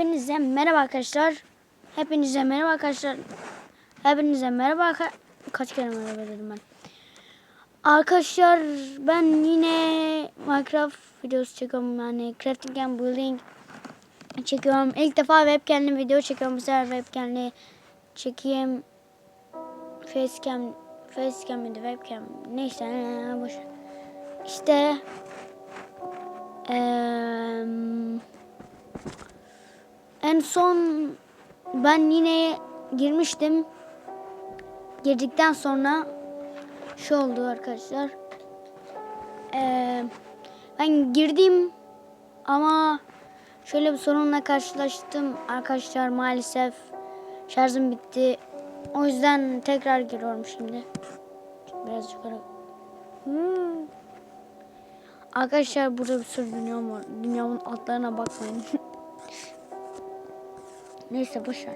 Hepinize merhaba arkadaşlar. Hepinize merhaba arkadaşlar. Hepinize merhaba Kaç kere merhaba dedim ben. Arkadaşlar ben yine Minecraft videosu çekiyorum. Yani crafting and building çekiyorum. İlk defa webcam'li video çekiyorum. Bu sefer webcam'li çekeyim. Facecam Facecam miydi webcam neyse boş. İşte eee en son ben yine girmiştim. Girdikten sonra şu oldu arkadaşlar. Ee, ben girdim ama şöyle bir sorunla karşılaştım arkadaşlar maalesef şarjım bitti. O yüzden tekrar giriyorum şimdi. Biraz yukarı. Hmm. Arkadaşlar burada bir sürü dünya var. Dünyanın altlarına bakmayın. Neyse boşver.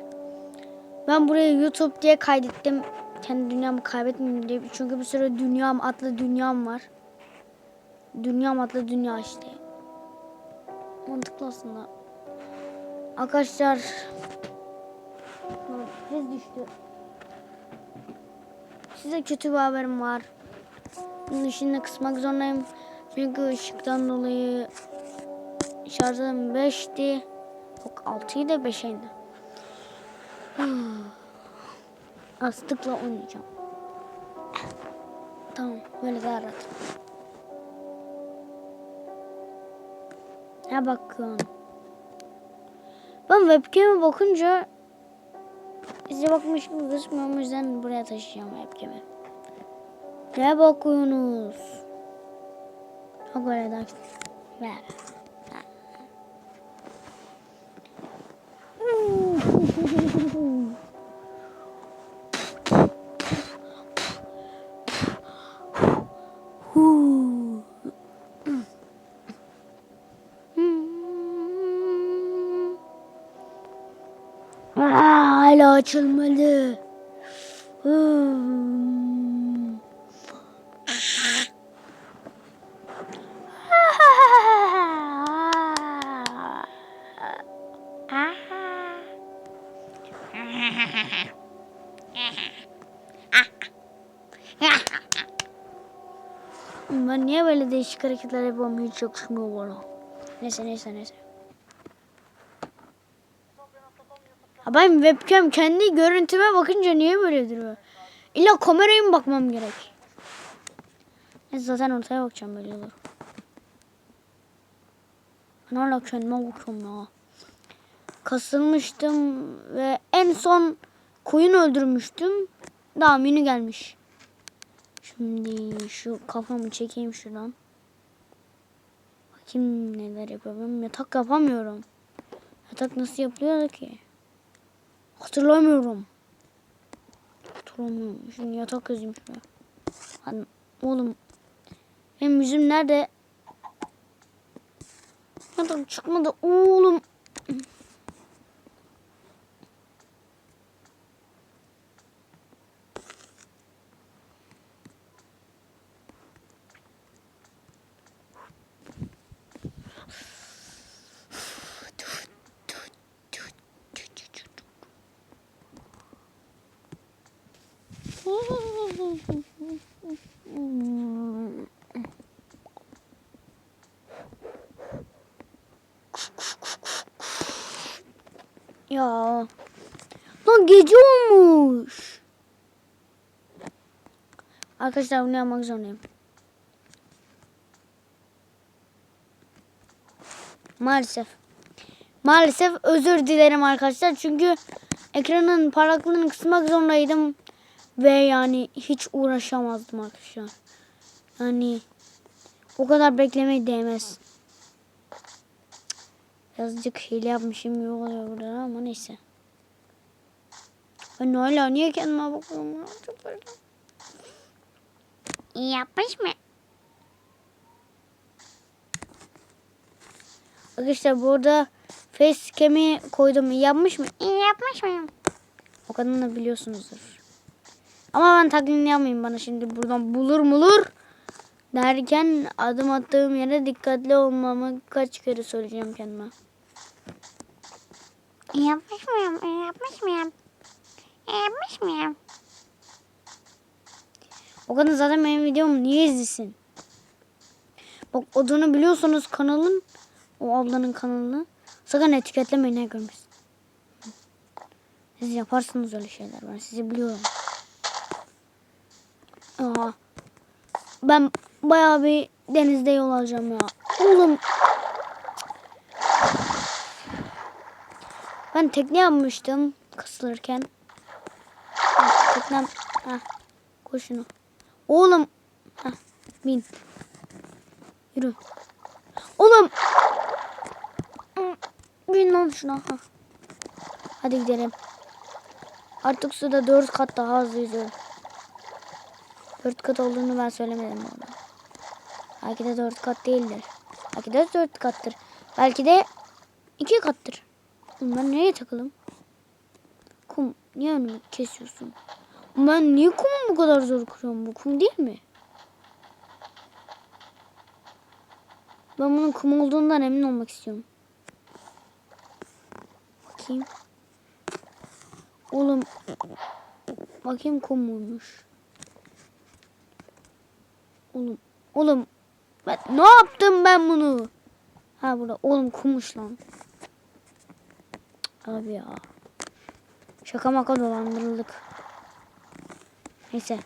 Ben buraya YouTube diye kaydettim. Kendi dünyamı kaybetmeyeyim diye. Çünkü bir sürü dünyam adlı dünyam var. Dünyam adlı dünya işte. Mantıklı aslında. Arkadaşlar. Priz düştü. Size kötü bir haberim var. Bunun ışığını kısmak zorundayım. Çünkü ışıktan dolayı şarjım 5'ti. Yok 6'yı da 5'e indi. Astıkla oynayacağım. Tamam böyle daha rahat. Ne bakıyorsun? Ben webcam'e bakınca size bakmış gibi gözükmüyorum o yüzden buraya taşıyacağım webcam'i. Ne bakıyorsunuz? Çok böyle daha Ver. Hala açılmadı. Değişik hareketler yapıyorum hiç yakışmıyor bana. Neyse neyse neyse. Ha ben webcam kendi görüntüme bakınca niye böyle duruyor? İlla kameraya mı bakmam gerek? Neyse zaten ortaya bakacağım böyle olur. Ben hala kendime bakıyorum ya. Kasılmıştım ve en son koyun öldürmüştüm. Daha menü gelmiş. Şimdi şu kafamı çekeyim şuradan. Bakayım neler yapıyorum. Yatak yapamıyorum. Yatak nasıl yapılıyordu ki? Hatırlamıyorum. Hatırlamıyorum. Şimdi yatak yazayım şuraya. Hadi, oğlum. Benim yüzüm nerede? Yatak çıkmadı oğlum. Ya. Lan gece olmuş. Arkadaşlar bunu yapmak zorundayım. Maalesef. Maalesef özür dilerim arkadaşlar. Çünkü ekranın parlaklığını kısmak zorundaydım. Ve yani hiç uğraşamazdım arkadaşlar. Yani o kadar beklemeye değmez. Birazcık hile yapmışım iyi oluyor burada ama neyse. Ben hala niye kendime bakıyorum? İyi yapmış mı? Arkadaşlar burada facecam'i koydum. İyi yapmış mı? İyi yapmış mıyım? O kadarını da biliyorsunuzdur. Ama ben taklidini yapmayayım bana şimdi buradan bulur mulur derken adım attığım yere dikkatli olmamı kaç kere söyleyeceğim kendime. Yapmış mıyım? Yapmış mıyım? Yapmış mıyım? O kadın zaten benim videomu niye izlesin? Bak adını biliyorsanız kanalın o ablanın kanalını sakın etiketlemeyin ne görmesin. Siz yaparsınız öyle şeyler ben sizi biliyorum. Aa, ben bayağı bir denizde yol alacağım ya. Oğlum. Ben tekne yapmıştım kasılırken. Ha, Teknem. Heh, koy şunu. Oğlum. Heh, bin. Yürü. Oğlum. Bin lan şuna. Ha. Hadi gidelim. Artık suda dört kat daha hızlı yüzüyorum. Dört kat olduğunu ben söylemedim ona. Belki de dört kat değildir. Belki de dört kattır. Belki de iki kattır. Oğlum Ben nereye takılım? Kum niye önümü kesiyorsun? Ben niye kumu bu kadar zor kuruyorum? Bu kum değil mi? Ben bunun kum olduğundan emin olmak istiyorum. Bakayım. Oğlum. Bakayım kum muymuş. Oğlum. Oğlum. Ben, ne yaptım ben bunu? Ha burada. Oğlum kummuş lan. Abi ya. Şaka maka dolandırıldık. Neyse.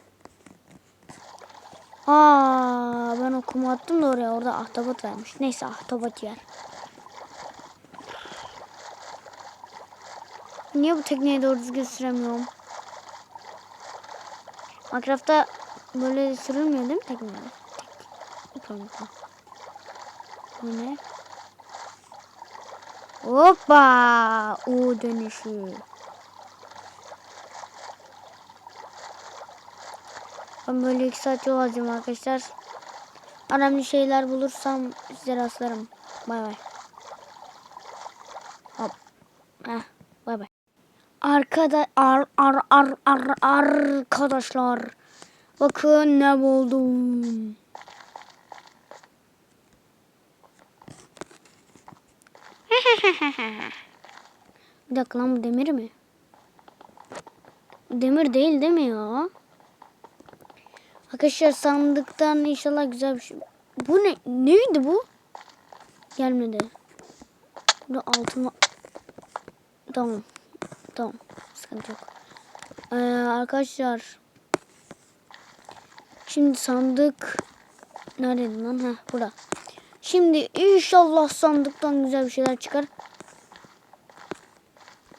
Aa, ben o kumu attım da oraya. Orada ahtapot vermiş. Neyse ahtapot yer. Niye bu tekneyi doğru düzgün süremiyorum? Minecraft'ta böyle sürülmüyor değil mi tekneler? Tek. Pardon. Bu ne? Hoppa! O dönüşü. Ben böyle iki saat yol alacağım arkadaşlar. Önemli şeyler bulursam size rastlarım. Bay bay. Hop. Heh, bay bay. Arkada ar ar ar ar arkadaşlar. Bakın ne buldum. Bir dakika lan bu demir mi? Demir değil değil mi ya? Arkadaşlar sandıktan inşallah güzel bir şey. Bu ne? Neydi bu? Gelmedi. Burada altın var. Tamam. Tamam. Sıkıntı yok. Ee, arkadaşlar. Şimdi sandık. Neredeydi lan? Heh, burada. Şimdi inşallah sandıktan güzel bir şeyler çıkar.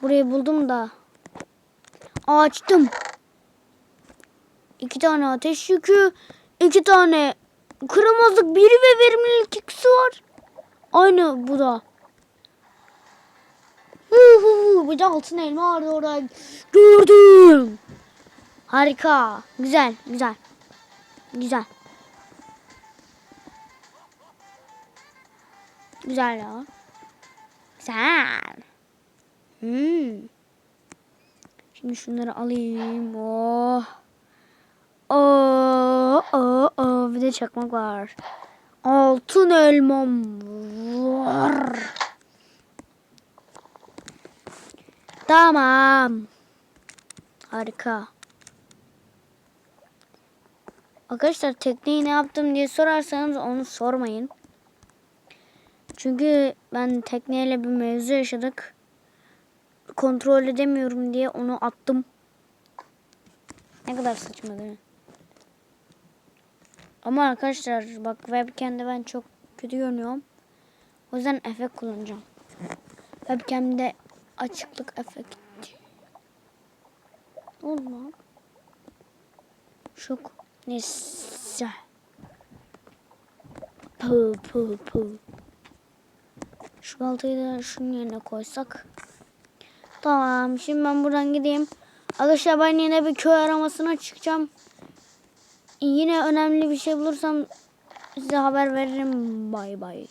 Burayı buldum da. Açtım. İki tane ateş yükü. iki tane kırmızı biri ve verimlilik ikisi var. Aynı bu da. Bir de altın elma vardı orada. Gördüm. Harika. Güzel, güzel. Güzel. Güzel ya. Güzel. Hmm. Şimdi şunları alayım. Oh. Oo, oo, oo. Bir de çakmak var. Altın elmam var. Tamam. Harika. Arkadaşlar tekneyi ne yaptım diye sorarsanız onu sormayın. Çünkü ben tekneyle bir mevzu yaşadık. Kontrol edemiyorum diye onu attım. Ne kadar saçma değil mi? Ama arkadaşlar bak webcam'de ben çok kötü görünüyorum. O yüzden efekt kullanacağım. Webcam'de açıklık efekti. Lan? Şok. Neyse. Pı pı pı. Şu baltayı da şunun yerine koysak. Tamam. Şimdi ben buradan gideyim. Arkadaşlar ben yine bir köy aramasına çıkacağım. Yine önemli bir şey bulursam size haber veririm. Bay bay.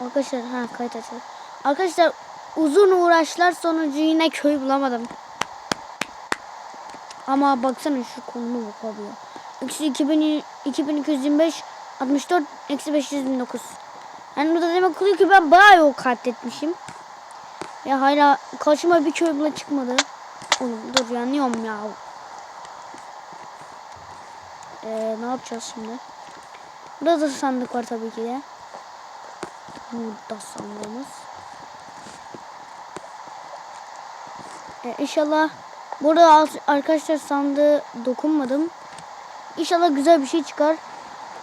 Arkadaşlar ha kayıt açıldı. Arkadaşlar uzun uğraşlar sonucu yine köy bulamadım. Ama baksana şu konumu bak abi ya. Eksi 2000, 2225 64 eksi 529. Yani burada demek oluyor ki ben bayağı yol kat etmişim. Ya hala karşıma bir köy bile çıkmadı. Oğlum dur yanıyorum ya. Ee, ne yapacağız şimdi? Burada da sandık var tabii ki de. Burada sandığımız. Ee, inşallah burada arkadaşlar sandığı dokunmadım. İnşallah güzel bir şey çıkar.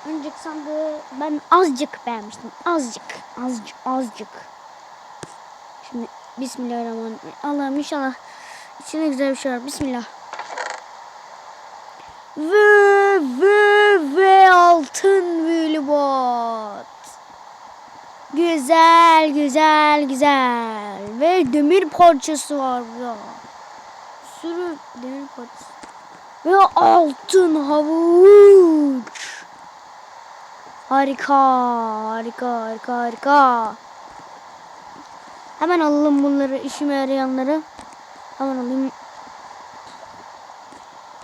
Önceki sandığı ben azıcık beğenmiştim. Azıcık. Azıcık. Azıcık. Şimdi Bismillahirrahmanirrahim. Allah'ım inşallah içinde güzel bir şey var. Bismillah. Ve ve ve altın bot. Güzel güzel güzel. Ve demir parçası var burada. Sürü demir parçası. Ve altın havuç. Harika, harika, harika, harika. Hemen alalım bunları, işime yarayanları. Hemen alayım.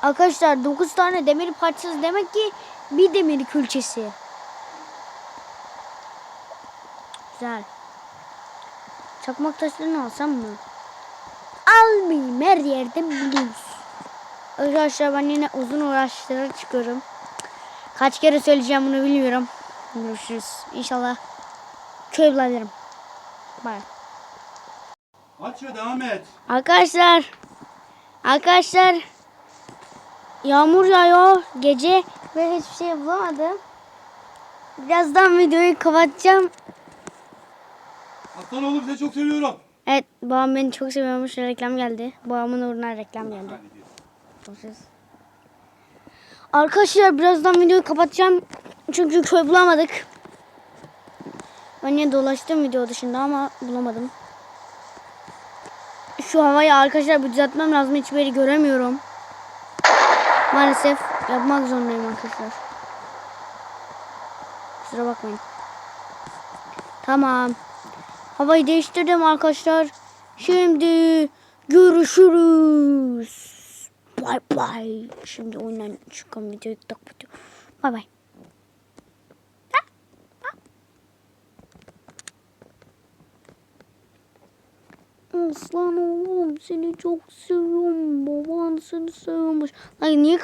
Arkadaşlar 9 tane demir parçası demek ki bir demir külçesi. Güzel. Çakmak taşlarını alsam mı? Almayayım her yerden biliyoruz. Arkadaşlar ben yine uzun uğraştırarak çıkıyorum. Kaç kere söyleyeceğim bunu bilmiyorum. Görüşürüz. İnşallah köy bulabilirim. Bye. Aç ve devam et. Arkadaşlar. Arkadaşlar. Yağmur yağıyor gece ve hiçbir şey bulamadım. Birazdan videoyu kapatacağım. Aslan oğlum seni çok seviyorum. Evet babam beni çok seviyormuş reklam geldi. Babamın uğruna reklam geldi. Arkadaşlar birazdan videoyu kapatacağım. Çünkü köy bulamadık. Ben yine dolaştım video dışında ama bulamadım. Şu havayı arkadaşlar bir düzeltmem lazım. Hiçbir yeri göremiyorum. Maalesef yapmak zorundayım arkadaşlar. Kusura bakmayın. Tamam. Havayı değiştirdim arkadaşlar. Şimdi görüşürüz. Bye bye. Şimdi oyundan çıkan videoyu kapatıyorum. Bye bye. Aslan oğlum seni çok seviyorum. Baban seni seviyormuş. Ay niye